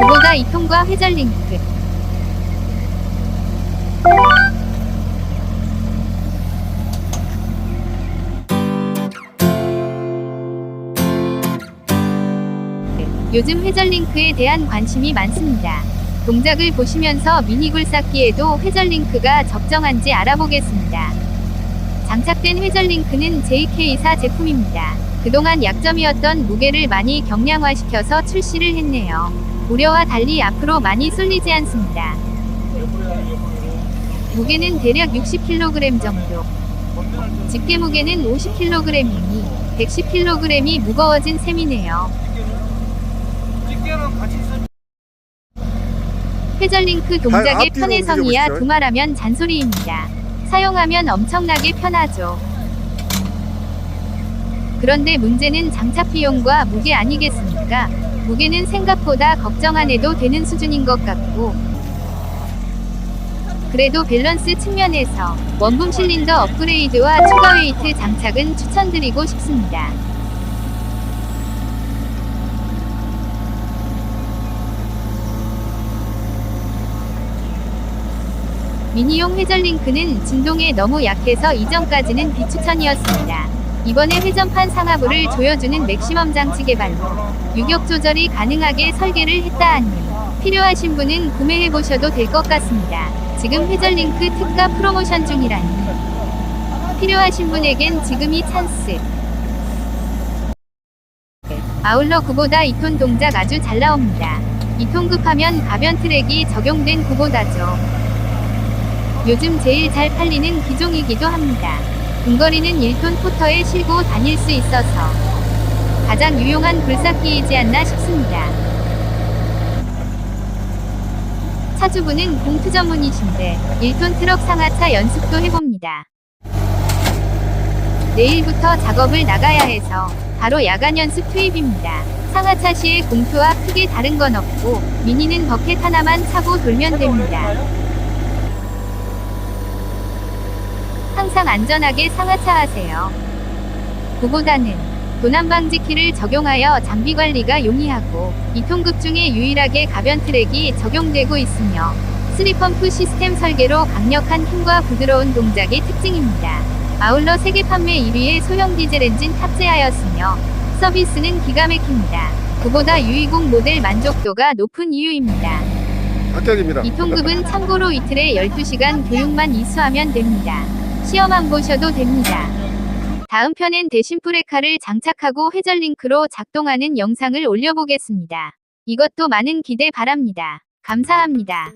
그보다 이 통과 회전 링크. 요즘 회전 링크에 대한 관심이 많습니다. 동작을 보시면서 미니굴 쌓기에도 회전 링크가 적정한지 알아보겠습니다. 장착된 회전 링크는 JK4 제품입니다. 그동안 약점이었던 무게를 많이 경량화시켜서 출시를 했네요. 우려와 달리 앞으로 많이 쏠리지 않습니다. 무게는 대략 60kg 정도. 집게 무게는 50kg이니 110kg이 무거워진 셈이네요. 집게랑 같이 있어. 회전 링크 동작의 움직여보시죠. 두말하면 잔소리입니다. 사용하면 엄청나게 편하죠. 그런데 문제는 장착 비용과 무게 아니겠습니까? 무게는 생각보다 걱정 안 해도 되는 수준인 것 같고 그래도 밸런스 측면에서 원품 실린더 업그레이드와 추가 웨이트 장착은 추천드리고 싶습니다. 미니용 회전 링크는 진동에 너무 약해서 이전까지는 비추천이었습니다. 이번에 회전판 상하부를 조여주는 맥시멈 장치 개발로 유격 조절이 가능하게 설계를 했다 하니 필요하신 분은 구매해 보셔도 될 것 같습니다. 지금 회전 링크 특가 프로모션 중이라니 필요하신 분에겐 지금이 찬스. 아울러 9보다 2톤 동작 아주 잘 나옵니다. 2톤 급하면 가변 트랙이 적용된 9보다죠. 요즘 제일 잘 팔리는 기종이기도 합니다. 근거리는 1톤 포터에 실고 다닐 수 있어서 가장 유용한 굴삭기이지 않나 싶습니다. 차주분은 공투 전문이신데 1톤 트럭 상하차 연습도 해봅니다. 내일부터 작업을 나가야 해서 바로 야간 연습 투입입니다. 상하차 시의 공투와 크게 다른 건 없고 미니는 버켓 하나만 차고 돌면 됩니다. 항상 안전하게 상하차 하세요. 그보다는 도난방지 키를 적용하여 장비 관리가 용이하고 이통급 중에 유일하게 가변 트랙이 적용되고 있으며 스리펌프 시스템 설계로 강력한 힘과 부드러운 동작이 특징입니다. 아울러 세계 판매 1위의 소형 디젤 엔진 탑재하였으며 서비스는 기가 막힙니다. 그보다 유이공 모델 만족도가 높은 이유입니다. 합격입니다. 이 통급은 참고로 이틀에 12시간 교육만 이수하면 됩니다. 시험 안 보셔도 됩니다. 다음 편엔 대신 프레카를 장착하고 회전 링크로 작동하는 영상을 올려보겠습니다. 이것도 많은 기대 바랍니다. 감사합니다.